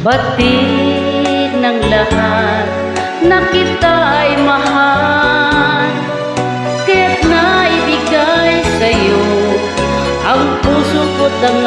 Batid ng lahat na kita ay mahal. Kaya't naibigay sa'yo ang puso ko't ang